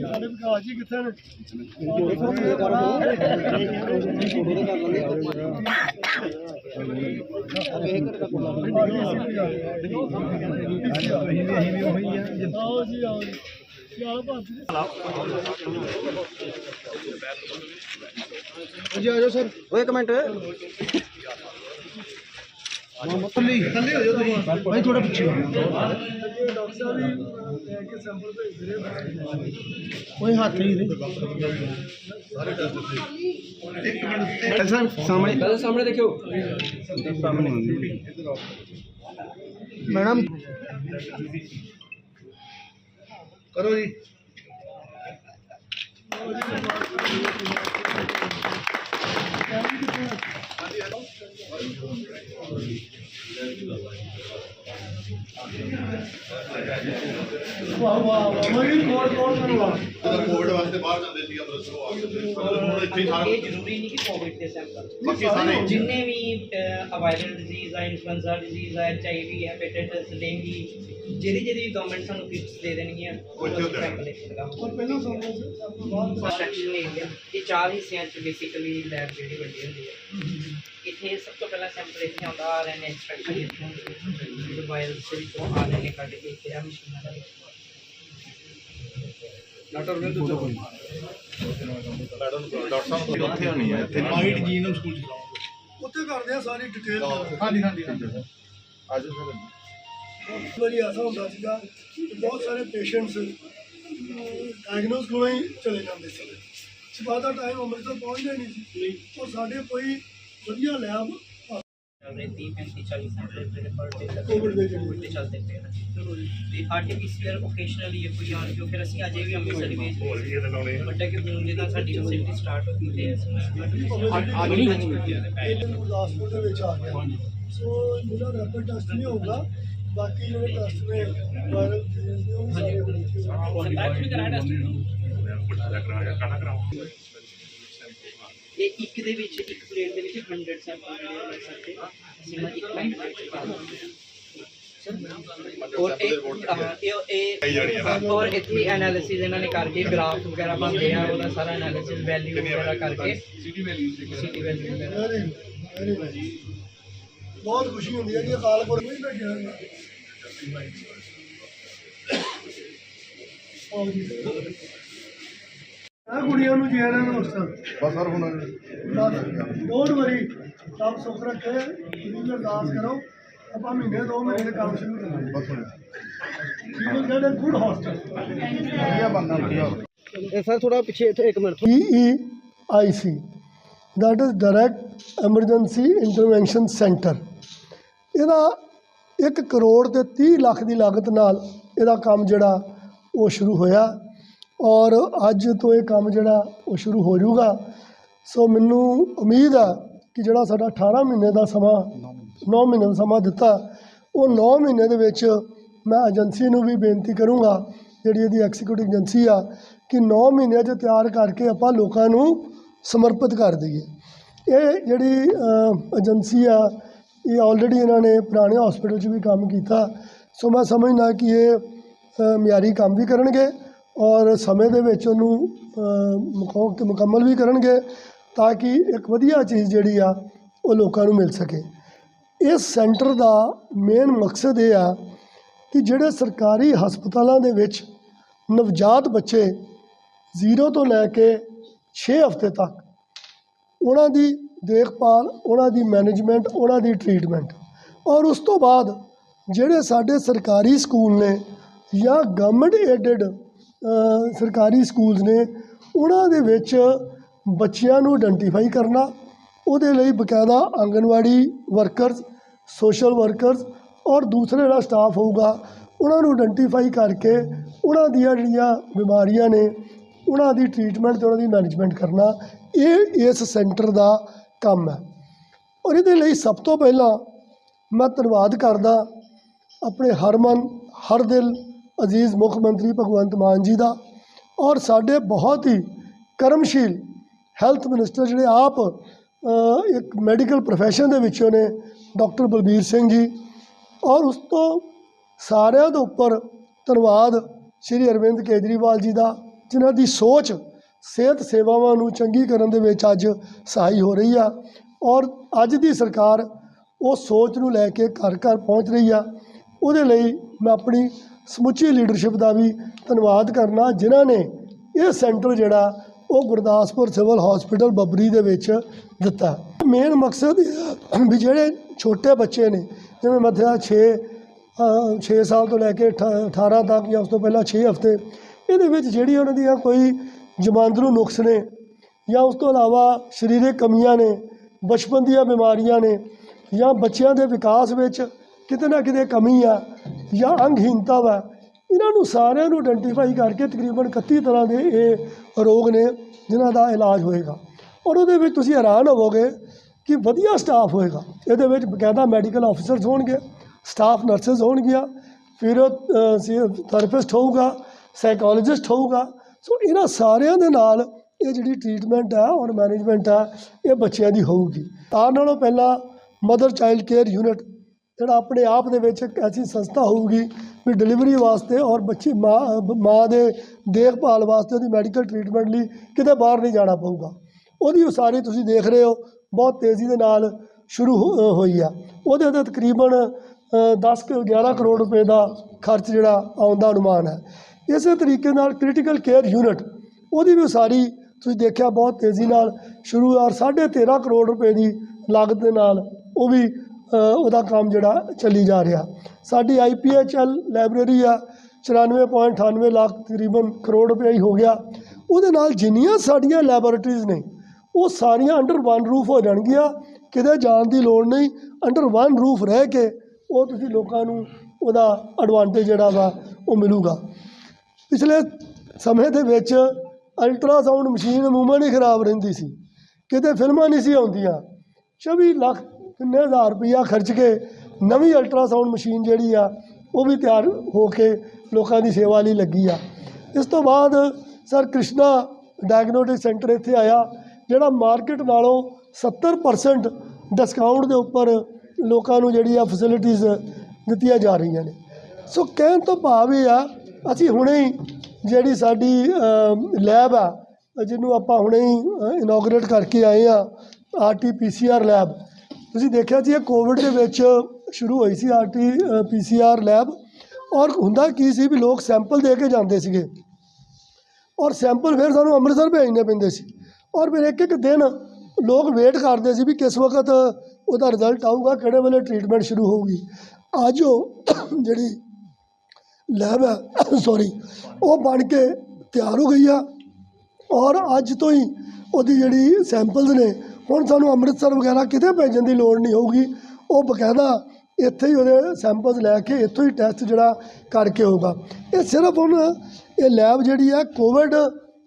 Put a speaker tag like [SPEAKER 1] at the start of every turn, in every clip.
[SPEAKER 1] ਸਾਡੇ ਵਿਕਾਸ ਜੀ ਕਿੱਥੇ ਨੇ ਆਓ ਜੀ ਆਓ ਜੀ ਚਲੋ ਭਾਜੀ
[SPEAKER 2] ਜੀ ਆ ਸਰ। ਓਏ, ਇੱਕ ਮਿੰਟ। ਥੱਲੇ ਥੱਲੇ ਹੋ ਜਾਓ ਤੁਸੀਂ ਭਾਈ ਥੋੜਾ ਪਿੱਛੇ ਹੋ
[SPEAKER 1] ਡਾਕਟਰ ਸਾਹਿਬ ਵੀ ਲੈ ਕੇ ਸੈਂਪਲ ਭੇਜ ਰਹੇ
[SPEAKER 2] ਓਏ ਹੱਥ ਨਹੀਂ ਦੇ ਸਰ ਸਾਹਮਣੇ ਸਾਹਮਣੇ ਦੇਖਿਓ ਮੈਡਮ ਕਰੋ ਜੀ
[SPEAKER 1] ਵਾਹ Thank you. ਵਾਹ ਵਾਹ ਮੈਂ ਕੋਲ ਕੋਲ ਕਰਵਾ
[SPEAKER 3] ਜਦੋਂ ਕੋਵਿਡ ਵਾਸਤੇ ਬਾਹਰ ਜਾਂਦੇ ਸੀ ਅੰਮ੍ਰਿਤਸਰ ਉਹ ਆ ਗਏ ਸੀ। ਹੁਣ ਇੱਥੇ ਹੀ ਸਾਰਾ
[SPEAKER 4] ਇਹ ਜ਼ਰੂਰੀ ਨਹੀਂ ਕਿ ਕੋਵਿਡ ਦੇ ਸੈਂਪਲ
[SPEAKER 3] ਬਾਕੀ ਸਾਰੇ
[SPEAKER 4] ਜਿੰਨੇ ਵੀ ਵਾਇਰਲ ਡਿਜ਼ੀਜ਼ ਆ ਇਨਫਲੂਐਂਜ਼ਾ ਡਿਜ਼ੀਜ਼ ਆ ਐਚਆਈਵੀ ਹੈਪੇਟਾਈਟਸ ਡੇਂਗੀ ਜਿਹੜੀ ਜਿਹੜੀ ਗਵਰਨਮੈਂਟ ਸਾਨੂੰ ਕਿਟਸ ਦੇ ਦੇਣਗੀਆਂ
[SPEAKER 3] ਉੱਥੇ ਹੁੰਦੇ ਨੇ।
[SPEAKER 4] ਸੈਂਪਲ ਇੱਕ ਲਗਾਵਾਂਗੇ
[SPEAKER 1] ਪਰ ਪਹਿਲਾਂ ਸਮਝੋ ਸੈਂਪਲ ਬਾਅਦ
[SPEAKER 4] ਸੈਕਸ਼ਨ ਏਰੀਆ ਇਹ ਚਾਰ ਹਿੱਸਿਆਂ ਚ ਬੇਸਿਕਲੀ ਲੈਬ ਜਿਹੜੀ ਵੱਡੀ ਹੁੰਦੀ ਹੈ। ਇੱਥੇ ਸਭ ਤੋਂ ਪਹਿਲਾਂ ਸੈਂਪਲ ਇੱਥੇ ਆਉਂਦਾ ਆਰਐਨਏ ਐਕਸਟ੍ਰੈਕਸ਼ਨ ਇੱਥੇ ਹੁੰਦੀ ਹੈ ਵਾਇਰਲ ਦੇ ਵਿੱਚੋਂ ਆਰਐਨਏ ਕੱਢ ਕੇ ਇੱਥੇ ਆ ਮਸ਼ੀਨਾਂ ਦਾ
[SPEAKER 3] ਡਾਕਟਰ ਸਾਹਿਬ ਉੱਥੇ ਹੋਣੀ ਹੈ ਇੱਥੇ
[SPEAKER 2] ਵਾਈਟ ਜੀਨਮ ਸਕੂਲ ਚਲਾਉਂਗੇ
[SPEAKER 1] ਉੱਥੇ ਕਰਦੇ ਆ ਸਾਰੀ ਡਿਟੇਲ
[SPEAKER 2] ਹਾਂਜੀ ਹਾਂਜੀ
[SPEAKER 3] ਆਜੋ ਸਰ
[SPEAKER 1] ਬਹੁਤ ਵਾਰੀ ਐਸਾ ਹੁੰਦਾ ਸੀਗਾ ਕਿ ਬਹੁਤ ਸਾਰੇ ਪੇਸ਼ੈਂਟਸ ਡਾਇਗਨੋਸ ਕੋਲੋਂ ਹੀ ਚਲੇ ਜਾਂਦੇ ਸੀ ਸਵੇਰ ਦਾ ਟਾਈਮ ਅੰਮ੍ਰਿਤਸਰ ਪਹੁੰਚਦਾ ਨਹੀਂ ਸੀ। ਔਰ ਸਾਡੇ ਕੋਈ ਵਧੀਆ ਲੈਬ
[SPEAKER 4] ਚੱਲ ਰਹੇ 30 35 40 ਸੈਂਪਲ ਜਿਹੜੇ ਪਰ ਡੇ
[SPEAKER 1] ਕੋਵਿਡ ਦੇ।
[SPEAKER 4] ਕੋਵਿਡ ਦੇ ਚੱਲਦੇ ਪਏ ਨੇ। ਤੇ ਆਰਟੀਪੀਸੀਆਰ ਓਕੇਸ਼ਨਲੀ ਇਹ ਕੋਈ ਆਣ ਜੋ ਫਿਰ ਅਸੀਂ ਅਜੇ ਵੀ ਅੰਮ੍ਰਿਤਸਰ ਵਿੱਚ ਬਟ ਕਿ ਹੁਣ ਜਿੱਦਾਂ ਸਾਡੀ ਫੈਸਿਲਿਟੀ ਸਟਾਰਟ ਹੋ ਗਈ ਤੇ ਅਸੀਂ
[SPEAKER 1] ਇਹ ਗੁਰਦਾਸਪੁਰ ਦੇ ਵਿੱਚ ਆ ਗਿਆ। ਸੋ ਜਿਹੜਾ ਰੈਪਿਡ ਟੈਸਟ ਨਹੀਂ ਹੋਊਗਾ। ਬਾਕੀ ਜਿਹੜੇ ਟੈਸਟ ਨੇ ਵਾਇਰਲ ਡਿਜ਼ੀਜ਼ ਦੇ ਉਹ ਵੀ ਸਾਰੇ ਹੋਣਗੇ
[SPEAKER 4] ਸਰਕਾਰ ਵੀ ਕਰਾਇਆ ਇਹ ਇੱਕ ਦੇ ਵਿੱਚ ਇੱਕ ਪਲੇਟ ਦੇ ਵਿੱਚ 100 ਸੈਂਪਲ ਲੈ ਸਕਦੇ ਅਸੀਂ ਇੱਕ ਲਾਈਨ ਦੇ ਵਿੱਚ ਪਾ ਦਿੰਦੇ ਹਾਂ ਔਰ ਇਹ ਹਾਂ, ਇਹ ਔਰ ਇੱਥੇ ਐਨਾਲਿਸਿਸ ਇਹਨਾਂ ਨੇ ਕਰਕੇ ਗ੍ਰਾਫ ਵਗੈਰਾ ਬਣਦੇ ਆ ਉਹਦਾ ਸਾਰਾ ਐਨਾਲਿਸਿਸ ਵੈਲਿਊ ਵਗੈਰਾ ਕਰਕੇ। ਸਿਟੀ ਵੈਲਿਊ ਸਿਟੀ ਵੈਲਿਊ
[SPEAKER 1] ਬਹੁਤ ਖੁਸ਼ੀ ਹੁੰਦੀ ਹੈ ਕਿ ਅਕਾਲਪੁਰ ਵਿੱਚ ਬੈਠੇ ਹੋਏ। ਨੇ ਆਓ ਜੀ ਆ ਕੁੜੀਆਂ ਨੂੰ ਜੀ ਇਹਨਾਂ ਨੂੰ ਅਫਸਰ
[SPEAKER 3] ਬਸ ਸਰ ਹੁਣ
[SPEAKER 1] ਡੋਂਟ ਵਰੀ ਸਭ ਸੁਖ ਰੱਖੇ ਤੁਸੀਂ ਅਰਦਾਸ ਕਰੋ ਆਪਾਂ ਮਹੀਨੇ ਦੋ ਮਹੀਨੇ ਦੇ ਕੰਮ ਸ਼ੁਰੂ ਕਰਾਂਗੇ।
[SPEAKER 3] ਬਸ ਹੁਣ
[SPEAKER 1] you will get a good hostel
[SPEAKER 3] ਵਧੀਆ ਬੰਦਾ ਵਧੀਆ।
[SPEAKER 2] ਇਹ ਸਰ ਥੋੜਾ ਪਿੱਛੇ ਇੱਥੇ ਇੱਕ minute.
[SPEAKER 1] EEIC that is direct emergency intervention center. ਇਹਦਾ 1 ਕਰੋੜ ਤੇ 30 ਲੱਖ ਦੀ ਲਾਗਤ ਨਾਲ ਇਹਦਾ ਕੰਮ ਜਿਹੜਾ ਉਹ ਸ਼ੁਰੂ ਹੋਇਆ। ਔਰ ਅੱਜ ਤੋਂ ਇਹ ਕੰਮ ਜਿਹੜਾ ਉਹ ਸ਼ੁਰੂ ਹੋ ਜਾਊਗਾ। ਸੋ ਮੈਨੂੰ ਉਮੀਦ ਆ ਕਿ ਜਿਹੜਾ ਸਾਡਾ 18 ਮਹੀਨੇ ਦਾ ਸਮਾਂ 9 ਮਹੀਨੇ ਦਾ ਸਮਾਂ। ਦਿੱਤਾ ਉਹ 9 ਮਹੀਨੇ ਦੇ ਵਿੱਚ ਮੈਂ ਏਜੰਸੀ ਨੂੰ ਵੀ ਬੇਨਤੀ ਕਰੂੰਗਾ ਜਿਹੜੀ ਇਹਦੀ ਐਗਜ਼ੀਕਿਊਟਿਵ ਏਜੰਸੀ ਆ ਕਿ 9 ਮਹੀਨਿਆਂ 'ਚ ਤਿਆਰ ਕਰਕੇ ਆਪਾਂ ਲੋਕਾਂ ਨੂੰ ਸਮਰਪਿਤ ਕਰ ਦਈਏ। ਇਹ ਜਿਹੜੀ ਏਜੰਸੀ ਆ ਇਹ ਆਲਰੇਡੀ ਇਹਨਾਂ ਨੇ ਪੁਰਾਣੇ ਹਸਪੀਟਲ 'ਚ ਵੀ ਕੰਮ ਕੀਤਾ। ਸੋ ਮੈਂ ਸਮਝਦਾ ਕਿ ਇਹ ਮਿਆਰੀ ਕੰਮ ਵੀ ਕਰਨਗੇ। ਔਰ ਸਮੇਂ ਦੇ ਵਿੱਚ ਉਹਨੂੰ ਅ, ਮੁਕੰਮਲ ਵੀ ਕਰਨਗੇ ਤਾਂ ਕਿ ਇੱਕ ਵਧੀਆ ਚੀਜ਼ ਜਿਹੜੀ ਆ ਉਹ ਲੋਕਾਂ ਨੂੰ ਮਿਲ ਸਕੇ। ਇਸ ਸੈਂਟਰ ਦਾ ਮੇਨ ਮਕਸਦ ਇਹ ਆ ਕਿ ਜਿਹੜੇ ਸਰਕਾਰੀ ਹਸਪਤਾਲਾਂ ਦੇ ਵਿੱਚ ਨਵਜਾਤ ਬੱਚੇ ਜ਼ੀਰੋ ਤੋਂ ਲੈ ਕੇ 6 ਹਫ਼ਤੇ ਤੱਕ ਉਹਨਾਂ ਦੀ ਦੇਖਭਾਲ ਉਹਨਾਂ ਦੀ ਮੈਨੇਜਮੈਂਟ ਉਹਨਾਂ ਦੀ ਟਰੀਟਮੈਂਟ ਔਰ ਉਸ ਤੋਂ ਬਾਅਦ ਜਿਹੜੇ ਸਾਡੇ ਸਰਕਾਰੀ ਸਕੂਲ ਨੇ ਜਾਂ ਗਵਰਨਮੈਂਟ ਏਡਡ ਸਰਕਾਰੀ ਸਕੂਲਸ ਨੇ, ਉਹਨਾਂ ਦੇ ਵਿੱਚ ਬੱਚਿਆਂ ਨੂੰ ਆਇਡੈਂਟੀਫਾਈ ਕਰਨਾ, ਉਹਦੇ ਲਈ ਬਕਾਇਦਾ ਆਂਗਣਵਾੜੀ ਵਰਕਰਸ ਸੋਸ਼ਲ ਵਰਕਰਸ ਔਰ ਦੂਸਰਾ ਜਿਹੜਾ ਸਟਾਫ ਹੋਊਗਾ, ਉਹਨਾਂ ਨੂੰ ਆਇਡੈਂਟੀਫਾਈ ਕਰਕੇ ਉਹਨਾਂ ਦੀਆਂ ਜਿਹੜੀਆਂ ਬਿਮਾਰੀਆਂ ਨੇ, ਉਹਨਾਂ ਦੀ ਟਰੀਟਮੈਂਟ ਅਤੇ ਉਹਨਾਂ ਦੀ ਮੈਨੇਜਮੈਂਟ ਕਰਨਾ, ਇਹ ਇਸ ਸੈਂਟਰ ਦਾ ਕੰਮ ਹੈ। ਔਰ ਇਹਦੇ ਲਈ ਸਭ ਤੋਂ ਪਹਿਲਾਂ ਮੈਂ ਧੰਨਵਾਦ ਕਰਦਾ ਆਪਣੇ ਹਰਮਨ ਹਰ ਦਿਲ ਅਜ਼ੀਜ਼ ਮੁੱਖ ਮੰਤਰੀ ਭਗਵੰਤ ਮਾਨ ਜੀ ਦਾ ਔਰ ਸਾਡੇ ਬਹੁਤ ਹੀ ਕਰਮਸ਼ੀਲ ਹੈਲਥ ਮਿਨਿਸਟਰ ਜਿਹੜੇ ਆਪ ਇੱਕ ਮੈਡੀਕਲ profession ਦੇ ਵਿੱਚੋਂ ਨੇ, ਡਾਕਟਰ ਬਲਬੀਰ ਸਿੰਘ ਜੀ। ਔਰ ਉਸ ਤੋਂ ਸਾਰਿਆਂ ਦੇ ਉੱਪਰ ਧੰਨਵਾਦ ਸ਼੍ਰੀ ਅਰਵਿੰਦ ਕੇਜਰੀਵਾਲ ਜੀ ਦਾ, ਜਿਨ੍ਹਾਂ ਦੀ ਸੋਚ, ਸਿਹਤ ਸੇਵਾਵਾਂ ਨੂੰ ਚੰਗੀ ਕਰਨ ਦੇ ਵਿੱਚ ਅੱਜ ਸਹਾਈ ਹੋ ਰਹੀ ਆ। ਔਰ ਅੱਜ ਦੀ ਸਰਕਾਰ ਉਹ ਸੋਚ ਨੂੰ ਲੈ ਕੇ ਘਰ ਘਰ ਪਹੁੰਚ ਰਹੀ ਆ। ਉਹਦੇ ਲਈ ਮੈਂ ਆਪਣੀ ਸਮੁੱਚੀ ਲੀਡਰਸ਼ਿਪ ਦਾ ਵੀ ਧੰਨਵਾਦ ਕਰਨਾ, ਜਿਨ੍ਹਾਂ ਨੇ ਇਹ ਸੈਂਟਰ ਜਿਹੜਾ, ਉਹ ਗੁਰਦਾਸਪੁਰ ਸਿਵਲ ਹਸਪੀਟਲ ਬੱਬਰੀ ਦੇ ਵਿੱਚ ਦਿੱਤਾ। ਮੇਨ ਮਕਸਦ ਇਹ ਵੀ ਜਿਹੜੇ ਛੋਟੇ ਬੱਚੇ ਨੇ, ਜਿਵੇਂ ਮੱਥਿਆ 6 6 ਸਾਲ ਤੋਂ ਲੈ ਕੇ ਅਠਾ- 18 ਤੱਕ ਜਾਂ ਉਸ ਤੋਂ ਪਹਿਲਾਂ 6 ਹਫ਼ਤੇ, ਇਹਦੇ ਵਿੱਚ ਜਿਹੜੀ ਉਹਨਾਂ ਦੀਆਂ ਕੋਈ ਜਮਾਂਦਰੂ ਨੁਕਸ ਨੇ ਜਾਂ ਉਸ ਤੋਂ ਇਲਾਵਾ ਸਰੀਰਕ ਕਮੀਆਂ ਨੇ, ਬਚਪਨ ਦੀਆਂ ਬਿਮਾਰੀਆਂ ਨੇ ਜਾਂ ਬੱਚਿਆਂ ਦੇ ਵਿਕਾਸ ਵਿੱਚ ਕਿਤੇ ਨਾ ਕਿਤੇ ਕਮੀ ਆ ਜਾਂ ਅੰਗਹੀਨਤਾ ਵਾ, ਇਹਨਾਂ ਨੂੰ ਸਾਰਿਆਂ ਨੂੰ ਆਇਡੈਂਟੀਫਾਈ ਕਰਕੇ ਤਕਰੀਬਨ 31 ਤਰ੍ਹਾਂ ਦੇ ਇਹ ਰੋਗ ਨੇ ਜਿਨ੍ਹਾਂ ਦਾ ਇਲਾਜ ਹੋਏਗਾ। ਔਰ ਉਹਦੇ ਵਿੱਚ ਤੁਸੀਂ ਹੈਰਾਨ ਹੋਵੋਗੇ ਕਿ ਵਧੀਆ ਸਟਾਫ ਹੋਏਗਾ। ਇਹਦੇ ਵਿੱਚ ਬਕਾਇਦਾ ਮੈਡੀਕਲ ਆਫੀਸਰਸ ਹੋਣਗੇ ਸਟਾਫ ਨਰਸਸ ਹੋਣਗੀਆਂ, ਫਿਰ ਥੈਰੇਪਿਸਟ ਹੋਊਗਾ ਸਾਈਕੋਲੋਜਿਸਟ ਹੋਊਗਾ। ਸੋ ਇਹਨਾਂ ਸਾਰਿਆਂ ਦੇ ਨਾਲ ਇਹ ਜਿਹੜੀ ਟ੍ਰੀਟਮੈਂਟ ਹੈ ਔਰ ਮੈਨੇਜਮੈਂਟ ਹੈ ਇਹ ਬੱਚਿਆਂ ਦੀ ਹੋਊਗੀ। ਤਾਂ ਨਾਲੋਂ ਪਹਿਲਾਂ ਮਦਰ ਚਾਈਲਡ ਕੇਅਰ ਯੂਨਿਟ ਜਿਹੜਾ ਆਪਣੇ ਆਪ ਦੇ ਵਿੱਚ ਇੱਕ ਐਸੀ ਸੰਸਥਾ ਹੋਊਗੀ ਵੀ ਡਿਲੀਵਰੀ ਵਾਸਤੇ ਔਰ ਬੱਚੀ, ਮਾਂ ਮਾਂ ਦੇ ਦੇਖਭਾਲ ਵਾਸਤੇ ਉਹਦੀ ਮੈਡੀਕਲ ਟ੍ਰੀਟਮੈਂਟ ਲਈ ਕਿਤੇ ਬਾਹਰ ਨਹੀਂ ਜਾਣਾ ਪਊਗਾ। ਉਹਦੀ ਉਸਾਰੀ ਤੁਸੀਂ ਦੇਖ ਰਹੇ ਹੋ, ਬਹੁਤ ਤੇਜ਼ੀ ਦੇ ਨਾਲ ਸ਼ੁਰੂ ਹੋ- ਹੋਈ ਆ। ਉਹਦੇ ਤੇ ਤਕਰੀਬਨ 10 ਕੁ 11 ਕਰੋੜ ਰੁਪਏ ਦਾ ਖਰਚ ਜਿਹੜਾ ਆਉਣ ਦਾ ਅਨੁਮਾਨ ਹੈ। ਇਸੇ ਤਰੀਕੇ ਨਾਲ ਕ੍ਰਿਟੀਕਲ ਕੇਅਰ ਯੂਨਿਟ ਉਹਦੀ ਵੀ ਉਸਾਰੀ ਤੁਸੀਂ ਦੇਖਿਆ ਬਹੁਤ ਤੇਜ਼ੀ ਨਾਲ ਸ਼ੁਰੂ ਔਰ 13.5 ਕਰੋੜ ਰੁਪਏ ਦੀ ਲਾਗਤ ਦੇ ਨਾਲ ਉਹ ਵੀ ਉਹਦਾ ਕੰਮ ਜਿਹੜਾ ਚੱਲੀ ਜਾ ਰਿਹਾ। ਸਾਡੀ ਆਈਪੀਐਚਐਲ ਲਾਇਬ੍ਰੇਰੀ ਆ 94.98 ਲੱਖ ਤਕਰੀਬਨ ਕਰੋੜ ਰੁਪਏ ਹੀ ਹੋ ਗਿਆ। ਉਹਦੇ ਨਾਲ ਜਿੰਨੀਆਂ ਸਾਡੀਆਂ ਲੈਬੋਰੇਟਰੀਜ਼ ਨੇ, ਉਹ ਸਾਰੀਆਂ ਅੰਡਰ ਵਨ ਰੂਫ ਹੋ ਜਾਣਗੀਆਂ। ਕਿਤੇ ਜਾਣ ਦੀ ਲੋੜ ਨਹੀਂ ਅੰਡਰ ਵਨ ਰੂਫ ਰਹਿ ਕੇ ਉਹ ਤੁਸੀਂ ਲੋਕਾਂ ਨੂੰ ਉਹਦਾ ਐਡਵਾਂਟੇਜ ਜਿਹੜਾ ਵਾ, ਉਹ ਮਿਲੂਗਾ। ਪਿਛਲੇ ਸਮੇਂ ਦੇ ਵਿੱਚ ਅਲਟਰਾਸਾਊਂਡ ਮਸ਼ੀਨ ਅਮੂਮਨ ਹੀ ਖਰਾਬ ਰਹਿੰਦੀ ਸੀ। ਕਿਤੇ ਫਿਲਮਾਂ ਨਹੀਂ ਸੀ ਆਉਂਦੀਆਂ। 24 ਲੱਖ ਕਿੰਨੇ ਹਜ਼ਾਰ ਰੁਪਈਆ ਖਰਚ ਕੇ ਨਵੀਂ ਅਲਟਰਾਸਾਊਂਡ ਮਸ਼ੀਨ ਜਿਹੜੀ ਆ, ਉਹ ਵੀ ਤਿਆਰ ਹੋ ਕੇ ਲੋਕਾਂ ਦੀ ਸੇਵਾ ਲਈ ਲੱਗੀ ਆ। ਇਸ ਤੋਂ ਬਾਅਦ ਸਰ ਕ੍ਰਿਸ਼ਨਾ ਡਾਇਗਨੋਸਟਿਕ ਸੈਂਟਰ ਇੱਥੇ ਆਇਆ, ਜਿਹੜਾ ਮਾਰਕੀਟ ਨਾਲੋਂ 70% ਡਿਸਕਾਊਂਟ ਦੇ ਉੱਪਰ ਲੋਕਾਂ ਨੂੰ ਜਿਹੜੀ ਆ ਫੈਸਿਲਿਟੀਆਂ ਦਿੱਤੀਆਂ ਜਾ ਰਹੀਆਂ ਨੇ। ਸੋ ਕਹਿਣ ਤੋਂ ਭਾਵ ਇਹ ਆ, ਅਸੀਂ ਹੁਣੇ ਹੀ ਜਿਹੜੀ ਸਾਡੀ ਲੈਬ ਆ, ਜਿਹਨੂੰ ਆਪਾਂ ਹੁਣੇ ਹੀ ਇਨੋਗਰੇਟ ਕਰਕੇ ਆਏ ਆ, ਆਰਟੀ ਪੀਸੀਆਰ ਲੈਬ ਤੁਸੀਂ ਦੇਖਿਆ ਸੀ ਇਹ ਕੋਵਿਡ ਦੇ ਵਿੱਚ ਸ਼ੁਰੂ ਹੋਈ ਸੀ ਆਰਟੀ ਪੀਸੀਆਰ ਲੈਬ ਔਰ ਹੁੰਦਾ ਕੀ ਸੀ ਵੀ ਲੋਕ ਸੈਂਪਲ ਦੇ ਕੇ ਜਾਂਦੇ ਸੀਗੇ। ਔਰ ਸੈਂਪਲ ਫਿਰ ਸਾਨੂੰ ਅੰਮ੍ਰਿਤਸਰ ਭੇਜਣੇ ਪੈਂਦੇ ਸੀ। ਔਰ ਫਿਰ ਇੱਕ ਇੱਕ ਦਿਨ ਲੋਕ ਵੇਟ ਕਰਦੇ ਸੀ ਵੀ ਕਿਸ ਵਕਤ ਉਹਦਾ ਰਿਜ਼ਲਟ ਆਊਗਾ, ਕਿਹੜੇ ਵੇਲੇ ਟ੍ਰੀਟਮੈਂਟ ਸ਼ੁਰੂ ਹੋਊਗੀ। ਅੱਜ ਉਹ ਜਿਹੜੀ ਲੈਬ ਹੈ ਸੌਰੀ ਉਹ ਬਣ ਕੇ ਤਿਆਰ ਹੋ ਗਈ ਆ। ਔਰ ਅੱਜ ਤੋਂ ਹੀ ਉਹਦੀ ਜਿਹੜੀ ਸੈਂਪਲਸ ਨੇ ਹੁਣ ਸਾਨੂੰ ਅੰਮ੍ਰਿਤਸਰ ਵਗੈਰਾ ਕਿਤੇ ਭੇਜਣ ਦੀ ਲੋੜ ਨਹੀਂ ਹੋਊਗੀ। ਉਹ ਬਕਾਇਦਾ ਇੱਥੇ ਹੀ ਉਹਦੇ ਸੈਂਪਲਸ ਲੈ ਕੇ ਇੱਥੋਂ ਹੀ ਟੈਸਟ ਜਿਹੜਾ ਕਰਕੇ ਹੋਊਗਾ ਇਹ ਸਿਰਫ ਹੁਣ ਇਹ ਲੈਬ ਜਿਹੜੀ ਹੈ ਕੋਵਿਡ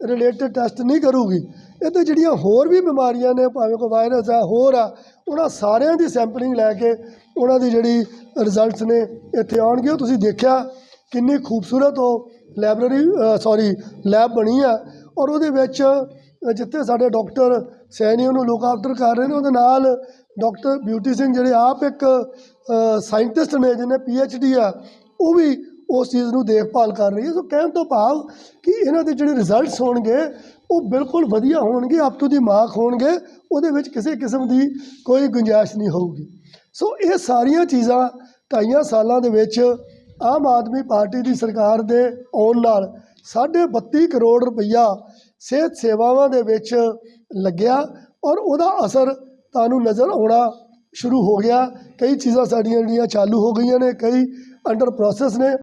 [SPEAKER 1] ਰਿਲੇਟਡ ਟੈਸਟ ਨਹੀਂ ਕਰੂਗੀ। ਇਹ ਤੇ ਜਿਹੜੀਆਂ ਹੋਰ ਵੀ ਬਿਮਾਰੀਆਂ ਨੇ, ਭਾਵੇਂ ਕੋਈ ਵਾਇਰਸ ਆ ਹੋਰ ਆ ਉਹਨਾਂ ਸਾਰਿਆਂ ਦੀ ਸੈਂਪਲਿੰਗ ਲੈ ਕੇ ਉਹਨਾਂ ਦੀ ਜਿਹੜੀ ਰਿਜ਼ਲਟਸ ਨੇ ਇੱਥੇ ਆਉਣਗੇ। ਉਹ ਤੁਸੀਂ ਦੇਖਿਆ ਕਿੰਨੀ ਖੂਬਸੂਰਤ ਉਹ ਲਾਇਬ੍ਰੇਰੀ ਸੌਰੀ ਲੈਬ ਬਣੀ ਆ ਔਰ ਉਹਦੇ ਵਿੱਚ ਜਿੱਥੇ ਸਾਡੇ ਡਾਕਟਰ ਸੈਣੀ ਉਹਨੂੰ ਲੋਕ ਆਫਟਰ ਕਰ ਰਹੇ ਨੇ, ਉਹਦੇ ਨਾਲ ਡਾਕਟਰ ਬਿਊਟੀ ਸਿੰਘ ਜਿਹੜੇ ਆਪ ਇੱਕ ਸਾਇੰਟਿਸਟ ਨੇ, ਜਿਹਨੇ ਪੀ ਐਚ ਡੀ ਆ, ਉਹ ਵੀ ਉਸ ਚੀਜ਼ ਨੂੰ ਦੇਖਭਾਲ ਕਰ ਰਹੀ ਹੈ। ਸੋ ਕਹਿਣ ਤੋਂ ਭਾਵ ਕਿ ਇਹਨਾਂ ਦੇ ਜਿਹੜੇ ਰਿਜ਼ਲਟਸ ਹੋਣਗੇ, ਉਹ ਬਿਲਕੁਲ ਵਧੀਆ ਹੋਣਗੇ ਅਪ ਟੂ ਦੀ ਮਾਰਕ ਹੋਣਗੇ, ਉਹਦੇ ਵਿੱਚ ਕਿਸੇ ਕਿਸਮ ਦੀ ਕੋਈ ਗੁੰਜਾਇਸ਼ ਨਹੀਂ ਹੋਊਗੀ। ਸੋ ਇਹ ਸਾਰੀਆਂ ਚੀਜ਼ਾਂ ਢਾਈਆਂ ਸਾਲਾਂ ਦੇ ਵਿੱਚ ਆਮ ਆਦਮੀ ਪਾਰਟੀ ਦੀ ਸਰਕਾਰ ਦੇ ਆਉਣ ਨਾਲ ਸਾਢੇ 32 ਕਰੋੜ ਰੁਪਈਆ ਸਿਹਤ ਸੇਵਾਵਾਂ ਦੇ ਵਿੱਚ ਲੱਗਿਆ ਔਰ ਉਹਦਾ ਅਸਰ ਤੁਹਾਨੂੰ ਨਜ਼ਰ ਆਉਣਾ ਸ਼ੁਰੂ ਹੋ ਗਿਆ। ਕਈ ਚੀਜ਼ਾਂ ਸਾਡੀਆਂ ਜਿਹੜੀਆਂ ਚਾਲੂ ਹੋ ਗਈਆਂ ਨੇ, ਕਈ ਅੰਡਰ ਪ੍ਰੋਸੈਸ ਨੇ।